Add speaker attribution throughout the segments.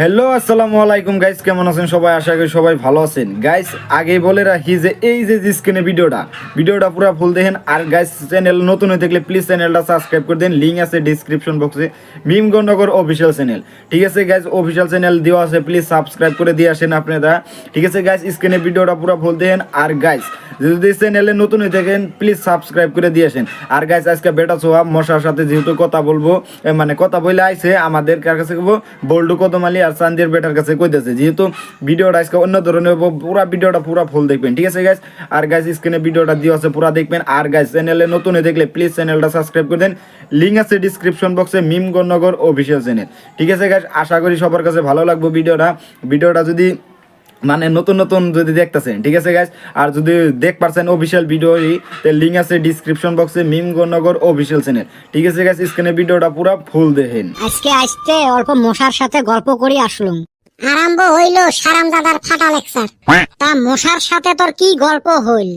Speaker 1: Hello আসসালামু আলাইকুম guys কেমন আছেন সবাই? আশা করি সবাই ভালো আছেন। গাইস আগে বলে রাখি যে এই যে স্ক্রিনে ভিডিওটা ভিডিওটা পুরো ফুল দেখেন। আর গাইস চ্যানেল নতুন হয়ে থাকলে প্লিজ চ্যানেলটা সাবস্ক্রাইব করে দেন। লিঙ্ক আছে ডিসক্রিপশন বক্সে মিম গণনগর অফিসিয়াল চ্যানেল ঠিক আছে গাইস অফিসিয়াল চ্যানেল দেওয়া আছে প্লিজ সাবস্ক্রাইব করে দিয়ে আসেন আপনারা। ঠিক আছে গাইস স্ক্রিনে ভিডিওটা পুরো ফুল দেখেন। আর গাইস যদি চ্যানেলে নতুন হয়ে থাকেন প্লিজ সাবস্ক্রাইব করে দিয়ে আসেন। আর গাইস আজকে বেটা ছোয়া মশার সাথে যেহেতু কথা বলব মানে কথা বলে আইছে, আমাদের কার কাছে বল্ডু কদমালি আর চান্দির বেটার কাছে কইতেছে, যেহেতু ভিডিওটা আজকে অন্য ধরনের পুরো ভিডিওটা পুরা ফুল দেখবেন, ঠিক আছে গাইস আর গাইস স্ক্রিনে ভিডিওটা দিয়ে আছে, পুরা দেখবেন। আর গাইস চ্যানেলে নতুন দেখলে প্লিজ চ্যানেলটা সাবস্ক্রাইব করে দেন। লিঙ্ক আছে ডিসক্রিপশন বক্সে মিম গণনগর অফিসিয়াল চ্যানেল ঠিক আছে গাইস আশা করি সবার কাছে ভালো লাগবে ভিডিওটা। ভিডিওটা যদি মানে নতুন নতুন যদি দেখতেছেন ঠিক আছে গাইস আর যদি দেখ পারছেন অফিসিয়াল ভিডিও লিঙ্ক আছে ডিসক্রিপশন বক্সে মিম গণনগর অফিসিয়াল চ্যানেল ঠিক আছে গাইস স্ক্রিনে ভিডিওটা পুরো ফুল দেখেন।
Speaker 2: আজকে আসতে অল্প মশার সাথে গল্প করি আসলুম।
Speaker 3: আরম্ভ হইল সারাম দাদার ফাটা লেকচার।
Speaker 2: তা মশার সাথে তোর কি গল্প হইল?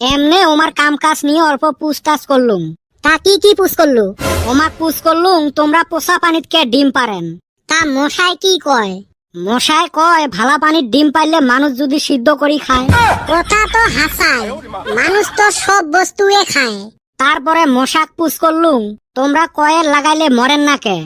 Speaker 2: এমনে ওমার কাম কাজ নিয়ে অল্প পুছতাছ করলুম।
Speaker 3: তা কি কি পুষ করলু?
Speaker 2: ওমার পুছ করলুম তোমরা পোষা পানিত কে ডিম পারেন।
Speaker 3: তা মশাই কি কয়?
Speaker 2: মশায় কয় ভালা পানির ডিম পাইলে মানুষ যদি সিদ্ধ করি খায়।
Speaker 3: কথা তো হাসায় মানুষ তো সব বস্তুয়ে খায়।
Speaker 2: তারপরে মশাক পুছ করলুম তোমরা কয়েল লাগাইলে মরেন না কে?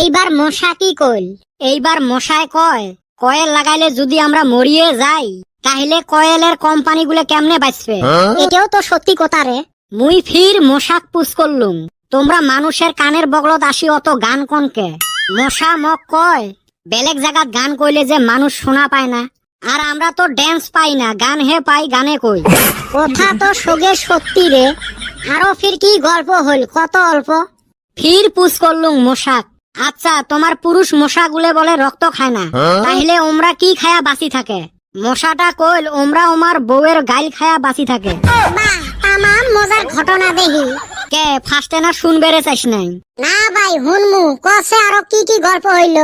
Speaker 3: এইবার মশা কি কইল?
Speaker 2: এইবার মশায় কয় কয়েল লাগাইলে যদি আমরা মরিয়ে যাই তাহলে কয়েলের কোম্পানিগুলো কেমনে বাঁচবে?
Speaker 3: এটাও তো সত্যি কথা রে।
Speaker 2: মুই ফির মশাক পুষ করলুম তোমরা মানুষের কানের বগলত আসি অত গান কনকে। মশা মক কয় বেলেগ জায়গাত গান কইলে যে মানুষ শোনা পায় না। আর আমরা তো ড্যান্স পাই না গান হে পাই গানে কই।
Speaker 3: কথা তো সগে সত্যি রে। আরও ফির কি গল্প হইল কত অল্প?
Speaker 2: ফির পুষ করলুম মশাক। আচ্ছা তোমার পুরুষ মশাগুলে বলে রক্ত খায় না। তাহলে ওমরা কি খায়া বাঁচি থাকে? মশাটা কইল ওমরা ওমার বউয়ের গাইল খায়া বাঁচি থাকে।
Speaker 3: বাহ তামাম মজার ঘটনা দেখি
Speaker 2: কে ফার্স্টে না শুনবেরে চাইস নাই।
Speaker 3: না ভাই হুনমু কসে আরও কি কি গল্প হইল?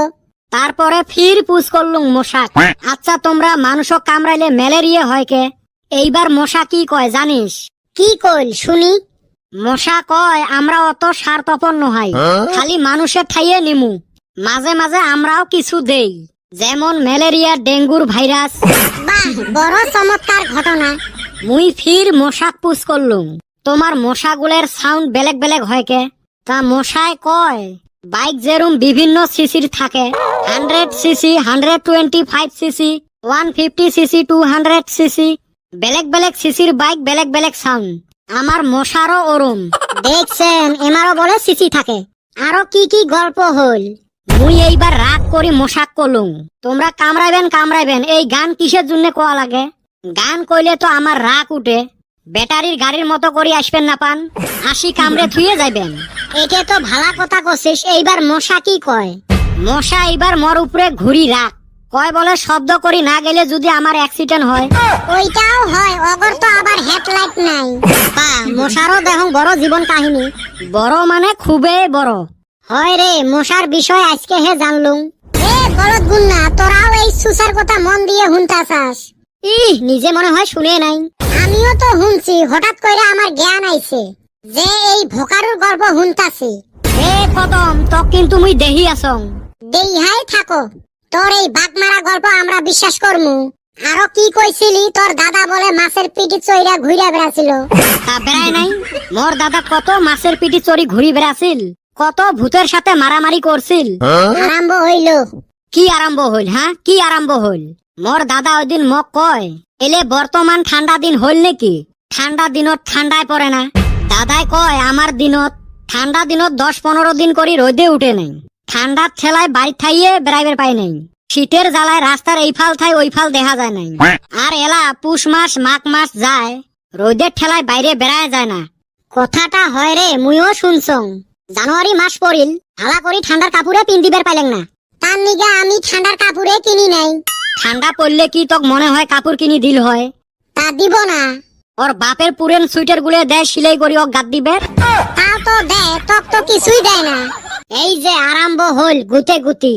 Speaker 2: তারপরে ফির পুষ করলুম মশাক। আচ্ছা তোমরা মানুষক কামড়াইলে ম্যালেরিয়া হয় কে? এইবার মশা কি কয় জানিস?
Speaker 3: কি কইল শুনি?
Speaker 2: মশা কয় আমরা অত স্বার্থপর নহাই খালি মানুষের ঠাইয়ে নিমু। মাঝে মাঝে আমরাও কিছু দেই। যেমন ম্যালেরিয়া ডেঙ্গুর ভাইরাস।
Speaker 3: বাহ বড় চমৎকার ঘটনা।
Speaker 2: মুই ফির মশাক পুষ করলুম। তোমার মশাগুলের সাউন্ড বেলেগ বেলেগ হয় কে? তা মশায় কয় বাইক যেরম বিভিন্ন সিসির থাকে, hundred CC, hundred twenty five CC, one fifty CC, two hundred CC, বেলেগ বেলেগ সিসির বাইক, বেলেগ বেলেগ সাউন্ড। আমার মশারও ওরম।
Speaker 3: দেখছেন, এমারও বলে সিসি থাকে। আরও কি কি গল্প হইল
Speaker 2: মুই এইবার রাগ করি মশাক করলুম তোমরা কামড়াইবেন কামড়াইবেন, এই গান কিসের জন্য কোয়া লাগে? গান কইলে তো আমার রাগ উঠে। ব্যাটারির গাড়ির মতো করে আসবেন না পান। হাসি কামড়ে থুয়ে যাইবেন।
Speaker 3: এটা তো ভালা কথা কছিস এইবার মশা কি কয়?
Speaker 2: মশা এইবার মর উপরে ঘুরি রাখ। কয় বলে শব্দ করি না গেলে যদি আমার অ্যাক্সিডেন্ট হয়?
Speaker 3: ওইটাও হয় অগর তো আবার হেডলাইট নাই।
Speaker 2: তা মশারও দেখো বড় জীবন কাহিনী। বড় মানে খুবই বড়।
Speaker 3: হয় রে মশার বিষয় আজকে হে জানলুম। এ বলদ গুন্না তোরাও এই সুসার কথা মন দিয়ে হুনতাছাস
Speaker 2: ইহ নিজে মনে হয় শুনে নাই।
Speaker 3: আমিও তো হুনছি হঠাৎ করে আমার জ্ঞান আইছে যে এই ভোকারুর গল্প হুনতাছি
Speaker 2: এ কদম তক কিন্তু মুই দেহি আসং
Speaker 3: দেইহাই থাকো তোর এই বাগমারা গল্প আমরা বিশ্বাস করমু। আরও কি কইছিলি তোর দাদা বলে মাছের পিটি চইরা ঘুরে বেড়াছিল।
Speaker 2: তা বেড়ায় নাই মোর দাদা কত মাছের পিটি চড়ি ঘুরি বেড়াছিল কত ভূতের সাথে মারামারি করছিল।
Speaker 3: আরম্ভ হইল।
Speaker 2: কি আরম্ভ হইল হ্যাঁ? কি আরম্ভ হইল? মোর দাদা ওই দিন মোক কয়, এলে বর্তমান ঠান্ডা দিন হইল নাকি? ঠান্ডা দিনত ঠান্ডায় পড়ে না। দাদাই কয় আমার দিনত ঠান্ডা দিনত দশ পনেরো দিন করি রোদে উঠে নাই। ঠান্ডার ঠেলায় বাড়ি থাইয়ে বেড়াইবার পাই নাই। শীতের জ্বালায় রাস্তার এই ফাল থাই ওই ফাল দেখা যায় নাই। আর এলা পুষ মাস মাঘ মাস যায় রোদের ঠেলায় বাইরে বেড়ায় যায় না।
Speaker 3: কথাটা হয় রে মুইও শুনছং জানুয়ারি মাস পড়িল হালা করি ঠান্ডার কাপড়ে পিন্দিবার পাইলেন না? তার নিগে আমি ঠান্ডার কাপড়ে কিনি নাই।
Speaker 2: ঠান্ডা পড়লে কি তোক মনে হয় কাপড় কিনি দিল হয়?
Speaker 3: তা দিব না।
Speaker 2: ওর বাপের পুরেন সুইটার গুলে দেয় সিলাই করি ও গাদ দিবে?
Speaker 3: তাও তো দেয় তক তো কিছুই দেয় না।
Speaker 2: এই যে আরম্ভ হল গুতে গুতি।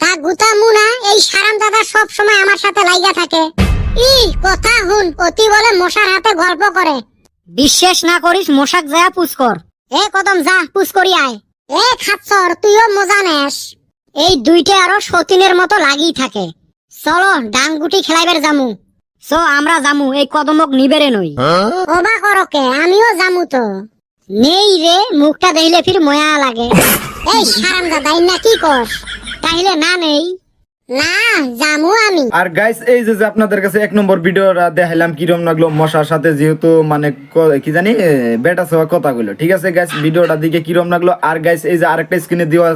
Speaker 3: তা গুতা মুনা এই সারাম দাদা সব সময় আমার সাথে লাইগা থাকে। ই কথা হুন অতি বলে মশার হাতে গল্প করে।
Speaker 2: বিশ্বাস না করিস মশাক যায় পুষ কর।
Speaker 3: এ কদম যা পুষ করি আয়। এ খাচ্ছর তুইও মজা নেস। এই দুইটা আরও সতীনের মতো লাগি থাকে। চলো ডাংগুটি খেলাইবার জামু
Speaker 2: সো আমরা জামু এই কদমক নিবেরে নই
Speaker 3: ওবা করকে আমিও জামু তো। নেই রে মুখটা দেখলে ফির ময়া লাগে। এই সারাম দাদাই না কি কর তাইলে না নেই। না জামু আমি।
Speaker 1: আর গাইস এই যে আপনাদের কাছে এক নম্বর ভিডিওটা দেখাইলাম কিরম লাগল মশার সাথে যেহেতু মানে ক- জানি বেটা সবা কথাগুলো ঠিক আছে গাইস ভিডিওটা দিকে কিরম লাগল? আর গাইস এই যে আরেকটা স্ক্রিনে দেওয়া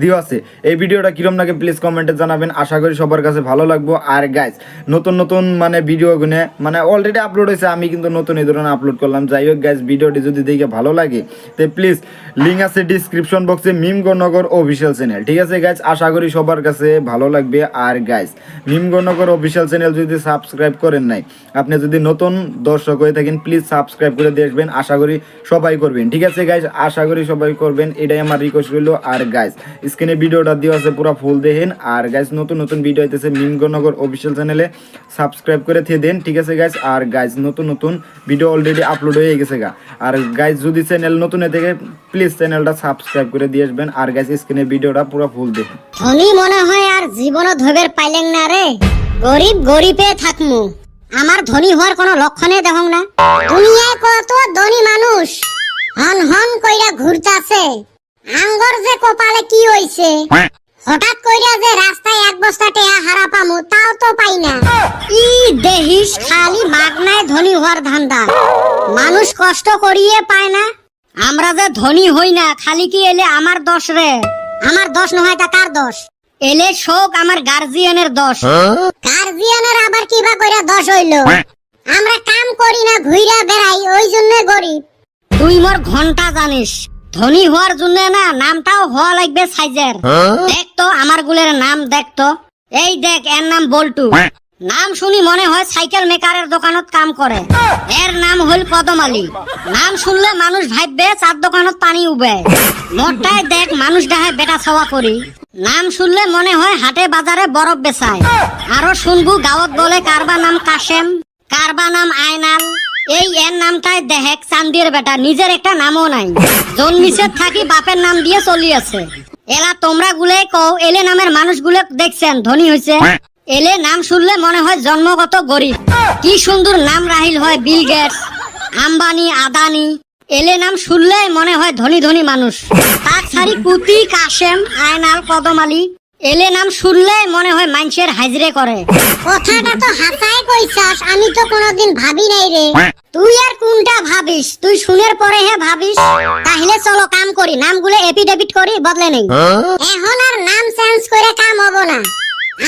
Speaker 1: দেওয়া আছে। এই ভিডিওটা কিরম লাগে প্লিজ কমেন্টে জানাবেন। আশা করি সবার কাছে ভালো লাগবো। আর গাইস নতুন নতুন মানে ভিডিও গুনে মানে অলরেডি আপলোড হয়েছে, আমি কিন্তু নতুন এই ধরনের আপলোড করলাম। যাই হোক গাইস ভিডিওটি যদি দেখে ভালো লাগে, তো প্লিজ লিঙ্ক আছে ডিসক্রিপশন বক্সে মিমগনগর অফিসিয়াল চ্যানেল ঠিক আছে গাইস আশা করি সবার কাছে ভালো লাগবে। আর গাইস মিমগনগর অফিসিয়াল চ্যানেল যদি সাবস্ক্রাইব করেন নাই, আপনি যদি নতুন দর্শক হয়ে থাকেন প্লিজ সাবস্ক্রাইব করে দেখবেন আশা করি সবাই করবেন। ঠিক আছে গাইস আশা করি সবাই করবেন। এটাই আমার রিকোয়েস্ট রইল। আর গাইস স্ক্রিনে ভিডিওটা দেওয়া আছে, পুরো ফুল দেখেন। আর গাইস নতুন নতুন ভিডিও হইতেছে মিমগনগর অফিসিয়াল চ্যানেলে সাবস্ক্রাইব করে থিয়ে দেন, ঠিক আছে গাইস আর গাইস নতুন নতুন ভিডিও অলরেডি আপলোড হয়ে গেছে গা। আর গাইস যদি চ্যানেল নতুন থাকে প্লিজ চ্যানেলটা সাবস্ক্রাইব করে দিয়ে আসবেন। আর গাইস স্ক্রিনে ভিডিওটা পুরো ফুল দেখেন।
Speaker 3: ধনী মনে হয় আর জীবনও ধবের পাইলেন না রে। গরিব গরিবে থাকমু। আমার ধনী হওয়ার কোনো লক্ষণে দেখং না। দুনিয়ায় কত ধনী মানুষ। হন হন কইরা ঘুরতাছে। আঙ্গর যে কপালে কি হইছে? হঠাৎ কইরা যে রাস্তায় এক বস্তা টেহা হারা পামু তাও তো পাই না। ই দেহিস খালি মাগনায় ধনী হওয়ার ধান্দা। মানুষ কষ্ট করিয়ে পায় না।
Speaker 2: আমরা যে ধনী হই না খালি কি এলে আমার দোষ রে?
Speaker 3: আমার দোষ নয় তা কার দোষ?
Speaker 2: এলে শোক আমার গার্জিয়ানের দোষ।
Speaker 3: গার্জিয়ানের আবার কিবা কইরা দোষ হইল? আমরা কাম করি না ঘুইরা বেড়াই ওই জন্য গরিব।
Speaker 2: তুই মোর ঘণ্টা জানিস। ধনী হওয়ার জন্য না নামটাও হওয়া লাগবে সাইজের দেখ তো আমার গুলের নাম দেখ তো এই দেখ এর নাম বল্টু। নাম শুনি মনে হয় সাইকেল মেকারের দোকানত কাম করে এর নাম হইল কদম আলী নাম শুনলে মানুষ ভাববে চার দোকানত পানি উবে। মোটটাই দেখ মানুষ ডাহে বেটা ছাওয়া করি নাম শুনলে মনে হয় হাটে বাজারে বরফ বেচায়। আরও শুনবু গাঁৱত বলে কারবা নাম কাশেম কারবা নাম আয়নাল এই এর নামটাই দেহেক চান্দির বেটা, নিজের একটা নামও নাই। জন্মিছে থাকি বাপের নাম দিয়ে চলি আছে। এলা তোমরা গুলে কও, এলে নামের মানুষ গুলে দেখছেন, ধনী হয়েছে এলে নাম শুনলে মনে হয় জন্মগত গরিব। কি সুন্দর নাম রাহিল হয় বিল গেটস, আম্বানি, আদানি। এলে নাম শুনলে মনে হয় ধনী ধনী মানুষ। তাক সারি কুতি কাশেম আয়নাল কদম আলী এলে নাম শুনলে মনে হয় মানুষের হাজরে করে।
Speaker 3: কথাটা তো হাসাই কইছাস আমি তো কোনোদিন ভাবি নাই রে। তুই আর কোনটা ভাবিস? তুই শুনের পরে হে ভাবিস। তাহলে চলো কাম করি নামগুলো এপিডেভিট করি বদলে নেই। এখন আর নাম চেঞ্জ করে কাম হব না।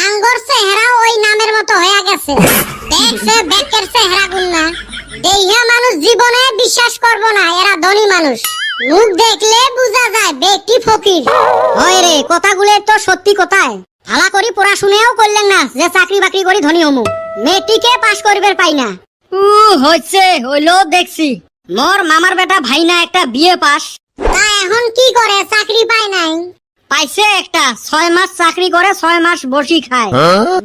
Speaker 3: আঙ্গর চেহারা ওই নামের মতো হয়ে গেছে। দেখছে ব্যাকের চেহারা গুল না। দেইহা মানুষ জীবনে বিশ্বাস করব না এরা ধনী মানুষ। মুখ দেখলে বোঝা যায় ব্যক্তি ফকির। হয় রে কথাগুলো তো সত্যি কথায় ভালা করি পড়াশুনেও করলেন না যে চাকরি বাকরি করি ধনী হমু। মেট্রিকে পাশ করিবার পাই না।
Speaker 2: হচ্ছে হইল দেখছি। মোর মামার বেটা ভাইনা একটা বিয়ে পাস।
Speaker 3: তা এখন কি করে চাকরি পায় নাই?
Speaker 2: পাইছে একটা ছয় মাস চাকরি করে ছয় মাস বসি খায়।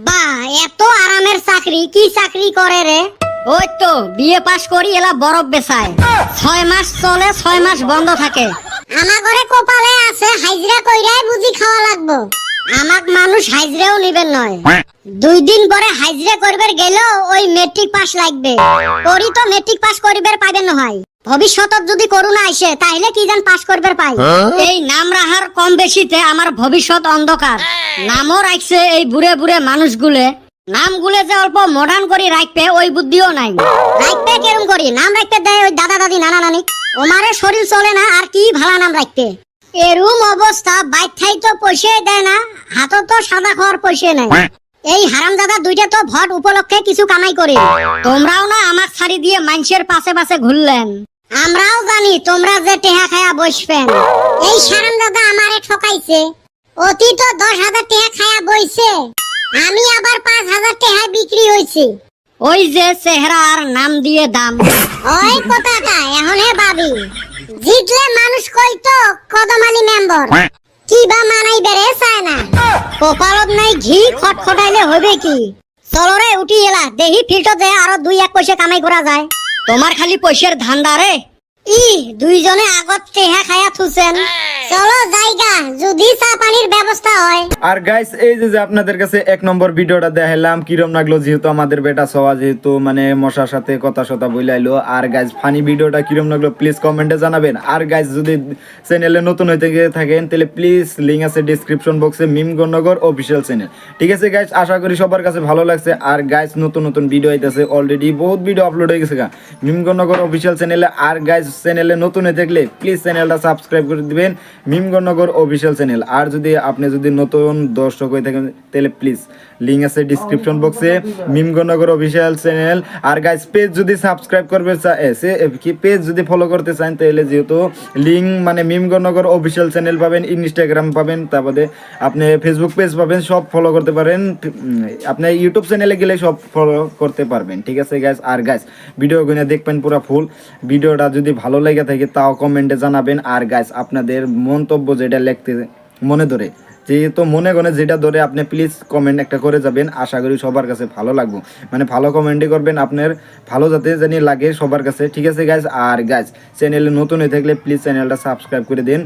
Speaker 3: বা এত আরামের চাকরি কি চাকরি করে রে?
Speaker 2: ওই তো বিয়ে পাস করি এলা বরফ বেচায়। ছয় মাস চলে ছয় মাস বন্ধ থাকে।
Speaker 3: আমার ঘরে কপালে আছে হাইজরা কইরাই বুঝি খাওয়া লাগবো। আমাক মানুষ হাইজরাও নিবেন নয়। দুই দিন পরে হাইজরা করবার গেলেও ওই মেট্রিক পাস লাগবে। করি তো মেট্রিক পাস করিবার পাইবেন নহয় ভবিষ্যতত যদি করোনা আইসে তাহলে কি জান পাস করবার পাই।
Speaker 2: এই নাম রাহার কম বেশিতে আমার ভবিষ্যৎ অন্ধকার। নামও রাখছে এই বুড়ে বুড়ে মানুষগুলে। নামগুলে যে অল্প মডার্ন করে রাখবে ওই বুদ্ধিও নাই।
Speaker 3: রাখবে কেরম করি? নাম রাখতে দেয় ওই দাদা দাদি, নানা নানি। ওমারে শরীর চলে না, আর কি ভালা নাম রাখতে? এরম অবস্থা বাইক খাই তো পয়সা দেয় না হাতত তো সাদা খাওয়ার পয়সা নাই। এই হারাম দাদা দুইটা তো ভট উপলক্ষে কিছু কামাই করে।
Speaker 2: তোমরাও না আমার ছাড়ি দিয়ে মানুষের পাশে পাশে ঘুরলেন।
Speaker 3: আমরাও জানি তোমরা যে টেহা খায়া বসবেন। এই সারাম দাদা আমারে ঠকাইছে। অতি তো দশ হাজার টেহা খায়া বইছে। আমি আবার পাঁচ হাজার টেহা বিক্রি হয়েছি।
Speaker 2: ওই যে চেহারা আর নাম দিয়ে দাম।
Speaker 3: ওই কথাটা এখন হে ভাবি। জিতলে মানুষ কইতো কদমালি মেম্বার? কি বা মানাই বেড়ে চায় না। কপালত নাই ঘি খটখটাইলে হবে কি? চলো রে উঠি এলা। দেহি ফিল্টো দে আরও দুই এক পয়সা কামাই করা যায়।
Speaker 2: তোমার খালি পয়সার ধান্দা রে।
Speaker 3: ই দুইজনে আগত টেহা খায়া থুছেন।
Speaker 1: আর গাইস এই যে আপনাদের কাছে এক নম্বর ভিডিওটা দেখালাম, কিরম লাগল যেহেতু আমাদের বেটা সওয়া যেহেতু মানে মশার সাথে কথা সথা বইলাইলো। আর গাইস ফানি ভিডিওটা কিরম লাগল প্লিজ কমেন্টে জানাবেন। আর গাইস যদি চ্যানেলে নতুন হইতে থাকেন, তাহলে প্লিজ লিঙ্ক আছে ডিসক্রিপশন বক্সে মিম গণনগর অফিসিয়াল চ্যানেল ঠিক আছে গাইস আশা করি সবার কাছে ভালো লাগছে। আর গাইস নতুন নতুন ভিডিও আইতেছে অলরেডি বহুত ভিডিও আপলোড হয়ে গেছে গা। মিম অফিসিয়াল চ্যানেলে আর গাইস চ্যানেলে নতুন হয়ে থাকলে প্লিজ চ্যানেলটা সাবস্ক্রাইব করে দিবেন। মিমগণনগর অফিসিয়াল চ্যানেল আর যদি আপনি যদি নতুন দর্শক হয়ে থাকেন তাহলে প্লিজ লিঙ্ক আছে ডিসক্রিপশন বক্সে মিমগণনগর অফিসিয়াল চ্যানেল আর গাইস পেজ যদি সাবস্ক্রাইব করবে সে কি পেজ যদি ফলো করতে চান তাহলে যেহেতু লিঙ্ক মানে মিমগণনগর অফিসিয়াল চ্যানেল পাবেন ইনস্টাগ্রাম পাবেন তারপরে আপনি ফেসবুক পেজ পাবেন সব ফলো করতে পারেন। আপনি ইউটিউব চ্যানেলে গেলে সব ফলো করতে পারবেন। ঠিক আছে গাইস আর গাইস ভিডিও গুলো দেখবেন পুরো ফুল ভিডিওটা যদি ভালো লেগে থাকে তাও কমেন্টে জানাবেন। আর গাইস আপনাদের মন্তব্য যেটা লিখতে মনে ধরে। যেহেতু মনে করে যেটা ধরে আপনি প্লিজ কমেন্ট একটা করে যাবেন, আশা করি সবার কাছে ভালো লাগবো। মানে ভালো কমেন্টই করবেন, আপনার ভালো যাতে জানি লাগে সবার কাছে। ঠিক আছে গাইজ আর গাইজ চ্যানেলে নতুন হয়ে থাকলে প্লিজ চ্যানেলটা সাবস্ক্রাইব করে দিন।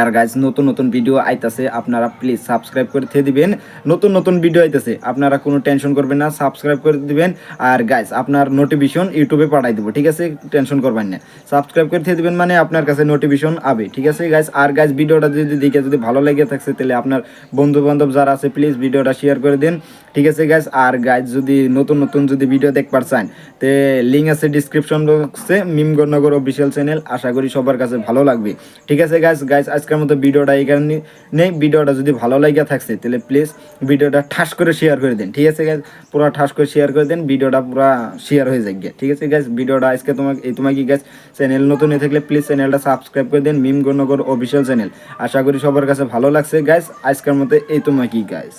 Speaker 1: আর গাইজ নতুন নতুন ভিডিও আইতাছে, আপনারা প্লিজ সাবস্ক্রাইব করে দিয়ে দিবেন। নতুন নতুন ভিডিও আইতাছে, আপনারা কোনো টেনশন করবেন না সাবস্ক্রাইব করে দিবেন। আর গাইজ আপনার নোটিফিকেশন ইউটিউবে পাঠাই দেবো, ঠিক আছে? টেনশন করবেন না। সাবস্ক্রাইব করে দিয়ে দিবেন মানে আপনার কাছে নোটিফিকেশন আবে, ঠিক আছে গাইজ আর গাইজ ভিডিওটা যদি দেখে যদি ভালো লেগে থাকছে, তাহলে আপনার বন্ধু বান্ধব যারা আছে প্লিজ ভিডিওটা শেয়ার করে দিন। ঠিক আছে গাইজ আর গাইজ যদি নতুন নতুন যদি ভিডিও দেখবার চান, তে লিঙ্ক আছে ডিসক্রিপশন বক্সে মিমগড়নগর অফিসিয়াল চ্যানেল আশা করি সবার কাছে ভালো লাগবে। ঠিক আছে গাইজ গাইজ আজকের মতো ভিডিওটা এই কারণে নেই। ভিডিওটা যদি ভালো লাগে থাকছে, তাহলে প্লিজ ভিডিওটা ঠাস করে শেয়ার করে দিন। ঠিক আছে গাইজ পুরো ঠাস করে শেয়ার করে দিন ভিডিওটা পুরো শেয়ার হয়ে যাবে ঠিক আছে গাইজ ভিডিওটা আজকে তোমাকে তোমাকে গাইজ চ্যানেল নতুন হয়ে থাকলে প্লিজ চ্যানেলটা সাবস্ক্রাইব করে দিন মিম গণনগর অফিসিয়াল চ্যানেল আশা করি সবার কাছে ভালো লাগছে গাইজ আজকের মতো এই তোমাকে গাইজ